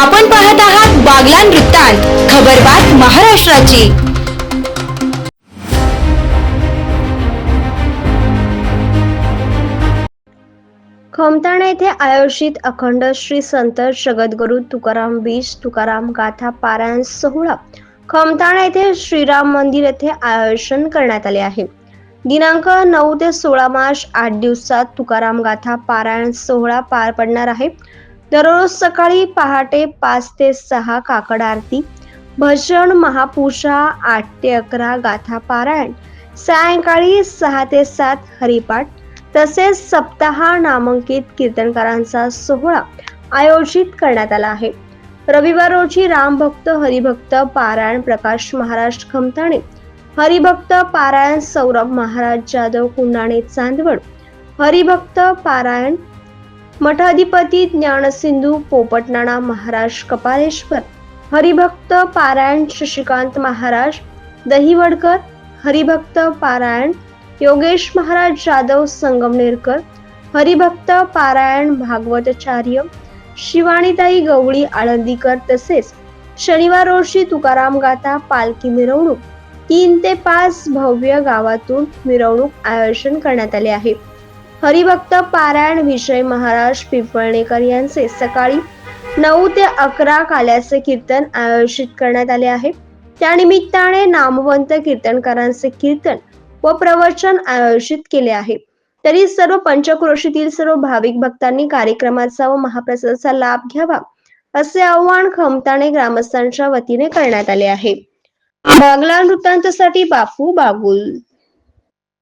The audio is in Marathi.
आपण पाहत आहात बागलान वृत्तांत खबरबात महाराष्ट्राची. खमताणा येथे आयोजित अखंड श्री संत जगद्गुरु तुकाराम बीज तुकाराम गाथा पारायण सोहळा. खमताणा येथे श्रीराम मंदिर येथे आयोजन करण्यात आले आहे. दिनांक नऊ ते सोळा मार्च आठ दिवसात तुकाराम गाथा पारायण सोहळा पार पडणार आहे. दररोज सकाळी पहाटे पाच ते सहा काकड आरती भजन महापुषा आठ ते अकरा गाथा पारायण सायंकाळी सहा ते सात हरिपाठ तसेच सप्ताह नामांकित कीर्तनकारांचा सोहळा आयोजित करण्यात आला आहे. रविवार रोजी रामभक्त हरिभक्त पारायण प्रकाश महाराज खमताणे हरिभक्त पारायण सौरभ महाराज जाधव कुंडाणे चांदवड हरिभक्त पारायण मठाधिपती ज्ञानसिंधू पोपटनाणा महाराज कपालेश्वर हरिभक्त पारायण शशिकांत महाराज दहिवडकर हरिभक्त पारायण योगेश महाराज जाधव संगमनेरकर हरिभक्त पारायण भागवताचार्य शिवाणीताई गवळी आळंदीकर तसेच शनिवार रोजी तुकाराम गाथा पालखी मिरवणूक तीन ते पाच भव्य गावातून मिरवणूक आयोजन करण्यात आले आहे. हरिभक्त पारायण विजय महाराज पिंपळणेकर यांचे सकाळी नऊ ते अकरा काल्याचे कीर्तन आयोजित करण्यात आले आहे. त्यानिमित्ताने नामवंत कीर्तनकारांचे कीर्तन व प्रवचन आयोजित केले आहे. तरी सर्व पंचक्रोशीतील सर्व भाविक भक्तांनी कार्यक्रमाचा व महाप्रसादाचा लाभ घ्यावा असे आव्हान खमताने ग्रामस्थांच्या वतीने करण्यात आले आहे. बागला वृत्तांतसाठी बापू बागुल